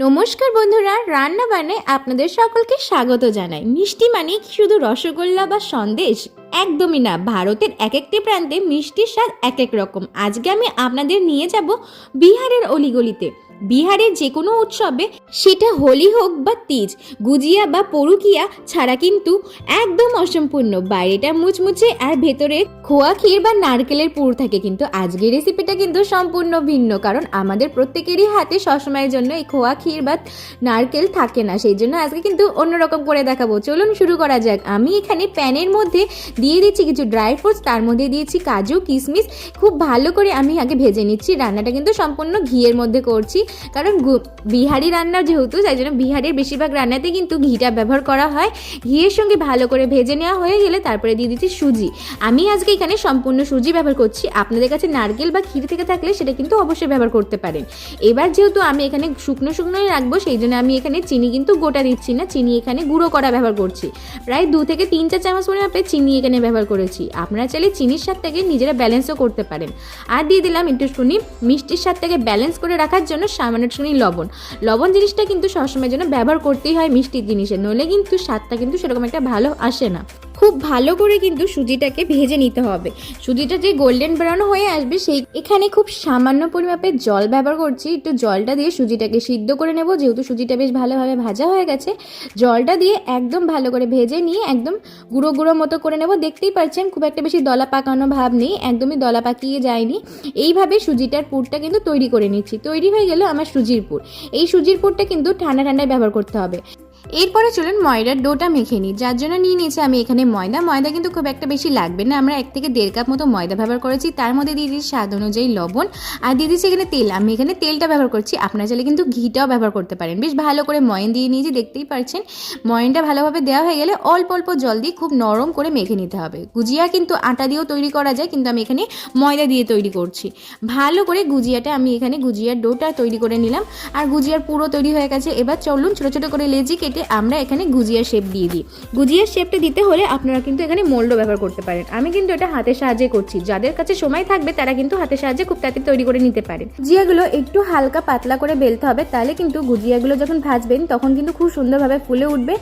নমস্কার বন্ধুরা, রান্না বানে আপনাদের সকলকে স্বাগত জানাই। মিষ্টি মানে শুধু রসগোল্লা বা সন্দেশ? একদমই না, ভারতের এক একটি প্রান্তে মিষ্টির স্বাদ এক এক রকম। আজকে আমি আপনাদের নিয়ে যাব বিহারের অলিগলিতে। বিহারের যে কোনো উৎসবে সেটা হোলি হোক বা তিজ, গুজিয়া বা পরুকিয়া ছাড়া কিন্তু একদম অসম্পূর্ণ। বাইরেটা মুচমুচে আর ভেতরে খোয়া ক্ষীর বা নারকেলের পুর থাকে কিন্তু আজকের রেসিপিটা কিন্তু সম্পূর্ণ ভিন্ন, কারণ আমাদের প্রত্যেকেরই হাতে সবসময়ের জন্য এই খোয়া ক্ষীর বা নারকেল থাকে না, সেই জন্য আজকে কিন্তু অন্যরকম করে দেখাবো। চলুন শুরু করা যাক। আমি এখানে প্যানের মধ্যে দিয়ে দিচ্ছি কিছু ড্রাই ফ্রুটস তার মধ্যে দিয়েছি কাজু, কিশমিশ। খুব ভালো করে আমি আগে ভেজে নিচ্ছি। রান্নাটা কিন্তু সম্পূর্ণ ঘিয়ের মধ্যে করছি। কারণ বিহারি রান্না যেহেতু, তাই জন্য বিহারের বেশিরভাগ রান্নাতে কিন্তু ঘিটা ব্যবহার করা হয়। ঘিয়ের সঙ্গে ভালো করে ভেজে নেওয়া হয়ে গেলে তারপরে দিয়ে দিচ্ছি সুজি। আমি আজকে এখানে সম্পূর্ণ সুজি ব্যবহার করছি। আপনাদের কাছে নারকেল বা ক্ষীর থেকে থাকলে সেটা কিন্তু অবশ্যই ব্যবহার করতে পারেন। এবার যেহেতু আমি এখানে শুকনো শুকনোই রাখব, সেই জন্য আমি এখানে চিনি কিন্তু গোটা দিচ্ছি না। চিনি এখানে গুঁড়ো করা ব্যবহার করছি। প্রায় দু থেকে তিন চার চামচ পরিমাপে চিনি এখানে ব্যবহার করেছি। আপনারা চাইলে চিনির স্বাদটাকে নিজেরা ব্যালেন্সও করতে পারেন। আর দিয়ে দিলাম একটুখানি মিষ্টির স্বাদটাকে ব্যালেন্স করে রাখার জন্য সামান্য একটুখানি লবণ। লবণ জিনিসটা কিন্তু সবসময়ের জন্য ব্যবহার করতেই হয় মিষ্টির জিনিসে। নইলে কিন্তু স্বাদটা কিন্তু সেরকম একটা ভালো আসে না। খুব ভালো করে কিন্তু সুজিটাকে ভেজে নিতে হবে। সুজিটা যে গোল্ডেন ব্রাউন হয়ে আসবে, সেই এখানে খুব সামান্য পরিমাপে জল ব্যবহার করছি। একটু জলটা দিয়ে সুজিটাকে সিদ্ধ করে নেব। যেহেতু সুজিটা বেশ ভালোভাবে ভাজা হয়ে গেছে, জলটা দিয়ে একদম ভালো করে ভেজে নিয়ে একদম গুঁড়ো গুঁড়ো মতো করে নেব। দেখতেই পাচ্ছেন, খুব একটা বেশি দলা পাকানো ভাব নেই, একদমই দলা পাকিয়ে যায়নি। এইভাবে সুজিটার পুরটা কিন্তু তৈরি করে নিচ্ছি। তৈরি হয়ে গেল আমার সুজির পুর। এই সুজির পুরটা কিন্তু ঠান্ডা ঠান্ডায় ব্যবহার করতে হবে। এরপরে চলুন ময়দার ডোটা মেখে নিই। যার জন্য নিয়ে নিয়েছি আমি এখানে ময়দা। ময়দা কিন্তু খুব একটা বেশি লাগবে না। আমরা এক থেকে দেড় কাপ মতো ময়দা ব্যবহার করেছি। তার মধ্যে দিয়ে দিচ্ছি স্বাদ অনুযায়ী লবণ। আর দিয়ে দিচ্ছি এখানে তেল। আমি এখানে তেলটা ব্যবহার করছি। আপনারা চাইলে কিন্তু ঘিটাও ব্যবহার করতে পারেন। বেশ ভালো করে ময়ন দিয়ে নিয়েছি, দেখতেই পারছেন। ময়নটা ভালোভাবে দেওয়া হয়ে গেলে অল্প অল্প জল দিয়ে খুব নরম করে মেখে নিতে হবে। গুজিয়া কিন্তু আটা দিয়েও তৈরি করা যায়, কিন্তু আমি এখানে ময়দা দিয়ে তৈরি করছি। ভালো করে গুজিয়াটা আমি এখানে গুজিয়ার ডোটা তৈরি করে নিলাম। আর গুজিয়ার পুরো তৈরি হয়ে গেছে। এবার চলুন ছোটো ছোটো করে লেজি কেটে আমরা এখানে গুজিয়ার শেপ দিয়ে দিই। গুজিয়ার শেপটা দিতে হলে আপনারা কিন্তু এখানে মোল্ডও ব্যবহার করতে পারেন। আমি কিন্তু এটা হাতের সাহায্যে করছি। যাদের কাছে সময় থাকবে, তারা কিন্তু হাতের সাহায্যে খুব তাড়াতাড়ি তৈরি করে নিতে পারেন গুজিয়াগুলো একটু হালকা পাতলা করে বেলতে হবে, তাহলে কিন্তু গুজিয়াগুলো যখন ভাজবেন, তখন কিন্তু খুব সুন্দরভাবে ফুলে উঠবে।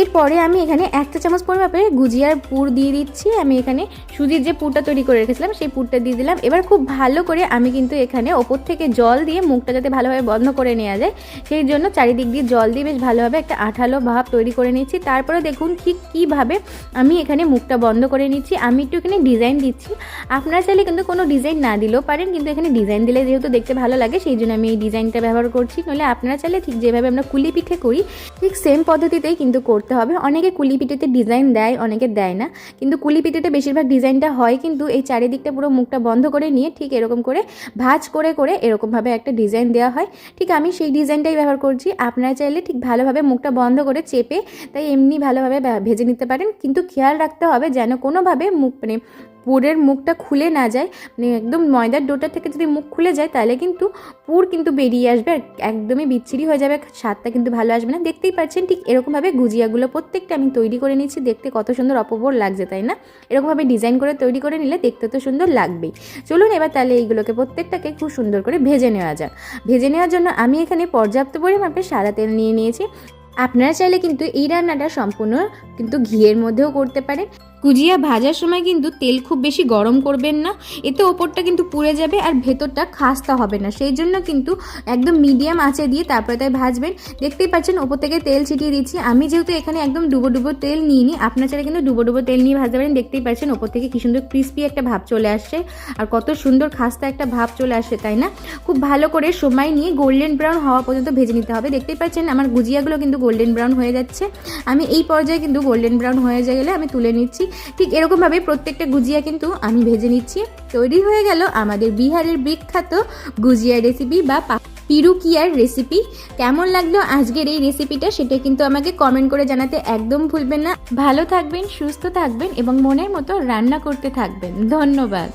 এরপরে আমি এখানে একটা চামচ পরিমাপে গুজিয়ার পুর দিয়ে দিচ্ছি। আমি এখানে সুজির যে পুরটা তৈরি করে রেখেছিলাম, সেই পুরটা দিয়ে দিলাম। এবার খুব ভালো করে আমি কিন্তু এখানে ওপর থেকে জল দিয়ে মুখটা যাতে ভালোভাবে বন্ধ করে নেওয়া যায়, সেই জন্য চারিদিক দিয়ে জল দিয়ে বেশ ভালোভাবে একটা আঠালো ভাব তৈরি করে নিচ্ছি তারপরে দেখুন ঠিক কীভাবে আমি এখানে মুখটা বন্ধ করে নিচ্ছি। আমি একটু এখানে ডিজাইন দিচ্ছি। আপনারা চাইলে কিন্তু কোনো ডিজাইন না দিলেও পারেন, কিন্তু এখানে ডিজাইন দিলে যেহেতু দেখতে ভালো লাগে, সেই জন্য আমি এই ডিজাইনটা ব্যবহার করছি। নইলে আপনারা চাইলে ঠিক যেভাবে আমরা কুলি পিঠে করি, ঠিক সেম পদ্ধতিতেই কিন্তু করতে হবে। অনেকে কুলি পিঠেতে ডিজাইন দেয়, অনেকে দেয় না। কিন্তু কুলি পিঠেতে বেশিরভাগ ডিজাইনটা হয় কিন্তু এই চারিদিকটা পুরো মুখটা বন্ধ করে নিয়ে ঠিক এরকম করে ভাজ করে করে এরকমভাবে একটা ডিজাইন দেওয়া হয়। ঠিক আমি সেই ডিজাইনটাই ব্যবহার করছি। আপনারা চাইলে ঠিক ভালোভাবে মুখটা বন্ধ করে চেপে তাই এমনি ভালোভাবে ভেজে নিতে পারেন। কিন্তু খেয়াল রাখতে হবে যেন কোনোভাবে মুখ মানে পুরের মুখটা খুলে না যায় মানে একদম ময়দার ডোটা থেকে যদি মুখ খুলে যায়, তাহলে কিন্তু পুর কিন্তু বেরিয়ে আসবে আর একদমই বিচ্ছিরি হয়ে যাবে, স্বাদটা কিন্তু ভালো আসবে না। দেখতেই পাচ্ছেন ঠিক এরকমভাবে গুজিয়াগুলো প্রত্যেকটা আমি তৈরি করে নিচ্ছি দেখতে কত সুন্দর অপভর লাগছে, তাই না? এরকমভাবে ডিজাইন করে তৈরি করে নিলে দেখতে তো সুন্দর লাগবেই। চলুন এবার তাহলে এইগুলোকে প্রত্যেকটাকে খুব সুন্দর করে ভেজে নেওয়া যাক। ভেজে নেওয়ার জন্য আমি এখানে পর্যাপ্ত পরিমাণে সাদা তেল নিয়ে নিয়েছি। আপনারা চাইলে কিন্তু এই রান্নাটা সম্পূর্ণ কিন্তু ঘিয়ের মধ্যেও করতে পারেন। কুজিয়া ভাজার সময় কিন্তু তেল খুব বেশি গরম করবেন না। এতে ওপরটা কিন্তু পুড়ে যাবে আর ভেতরটা খাস্তা হবে না। সেই জন্য কিন্তু একদম মিডিয়াম আঁচে দিয়ে তারপরে তাই ভাজবেন। দেখতেই পাচ্ছেন, ওপর থেকে তেল ছিটিয়ে দিচ্ছি। আমি যেহেতু এখানে একদম ডুবো ডুবো তেল নিই আপনার চাইলে কিন্তু ডুবো ডুবো তেল নিয়ে ভাজতে পারেন। দেখতেই পাচ্ছেন, ওপর থেকে কি সুন্দর ক্রিস্পি একটা ভাব চলে আসছে আর কত সুন্দর খাস্তা একটা ভাব চলে আসে তাই না? খুব ভালো করে সময় নিয়ে গোল্ডেন ব্রাউন হওয়া পর্যন্ত ভেজে নিতে হবে। দেখতেই পাচ্ছেন, আমার গুজিয়াগুলো কিন্তু গোল্ডেন ব্রাউন হয়ে যাচ্ছে। আমি এই পর্যায়ে কিন্তু গোল্ডেন ব্রাউন হয়ে গেলে আমি তুলে নিচ্ছি। ঠিক এরকমভাবে প্রত্যেকটা গুজিয়া কিন্তু আমি ভেজে নিচ্ছি। তৈরি হয়ে গেল আমাদের বিহারের বিখ্যাত গুজিয়া রেসিপি বা পিরুকিয়ার রেসিপি কেমন লাগল আজকের এই রেসিপিটা সেটা কিন্তু আমাকে কমেন্ট করে জানাতে একদম ভুলবেন না। ভালো থাকবেন, সুস্থ থাকবেন এবং মনের মতো রান্না করতে থাকবেন। ধন্যবাদ।